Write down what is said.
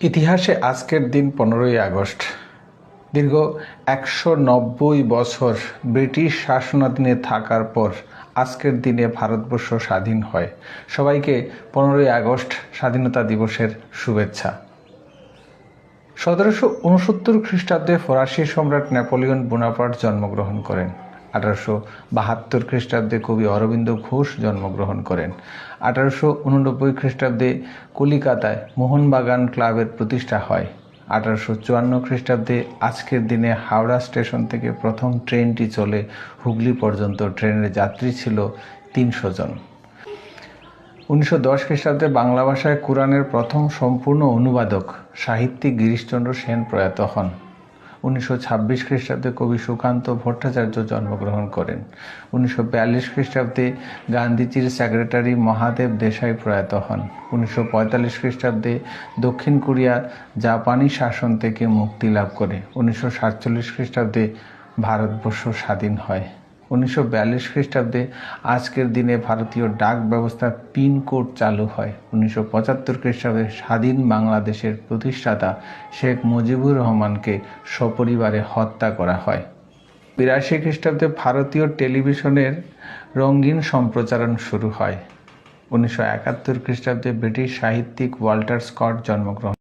ইতিহাসে আজকের দিন পনেরোই আগস্ট। দীর্ঘ একশো নব্বই বছর ব্রিটিশ শাসনাধীনে থাকার পর আজকের দিনে ভারতবর্ষ স্বাধীন হয়। সবাইকে পনেরোই আগস্ট স্বাধীনতা দিবসের শুভেচ্ছা। সতেরোশো উনসত্তর খ্রিস্টাব্দে ফরাসি সম্রাট নেপোলিয়ন বোনাপার্ট জন্মগ্রহণ করেন। আঠারোশো বাহাত্তর খ্রিস্টাব্দে কবি অরবিন্দ ঘোষ জন্মগ্রহণ করেন। আঠারোশো উননব্বই খ্রিস্টাব্দে কলিকাতায় মোহনবাগান ক্লাবের প্রতিষ্ঠা হয়। আঠারোশো চুয়ান্ন খ্রিস্টাব্দে আজকের দিনে হাওড়া স্টেশন থেকে প্রথম ট্রেনটি চলে। হুগলি পর্যন্ত ট্রেনের যাত্রী ছিল তিনশো জন। উনিশশো দশ খ্রিস্টাব্দে বাংলা ভাষায় কোরআনের প্রথম সম্পূর্ণ অনুবাদক সাহিত্যিক গিরিশচন্দ্র সেন প্রয়াত হন। উনিশশো ছাব্বিশ খ্রিস্টাব্দে কবি সুকান্ত ভট্টাচার্য জন্মগ্রহণ করেন। উনিশশো বিয়াল্লিশ খ্রিস্টাব্দে গান্ধীজির সেক্রেটারি মহাদেব দেশাই প্রয়াত হন। উনিশশো পঁয়তাল্লিশ খ্রিস্টাব্দে দক্ষিণ কোরিয়া জাপানি শাসন থেকে মুক্তি লাভ করে। উনিশশো সাতচল্লিশ খ্রিস্টাব্দে ভারতবর্ষ স্বাধীন হয়। উনিশশো বিয়াল্লিশ খ্রিস্টাব্দে আজকের দিনে ভারতীয় ডাক ব্যবস্থার পিন কোড চালু হয়। উনিশশো পঁচাত্তর খ্রিস্টাব্দে স্বাধীন বাংলাদেশের প্রতিষ্ঠাতা শেখ মুজিবুর রহমানকে সপরিবারে হত্যা করা হয়। বিরাশি খ্রিস্টাব্দে ভারতীয় টেলিভিশনের রঙিন সম্প্রচারণ শুরু হয়। উনিশশো একাত্তর খ্রিস্টাব্দে ব্রিটিশ সাহিত্যিক ওয়াল্টার স্কট জন্মগ্রহণ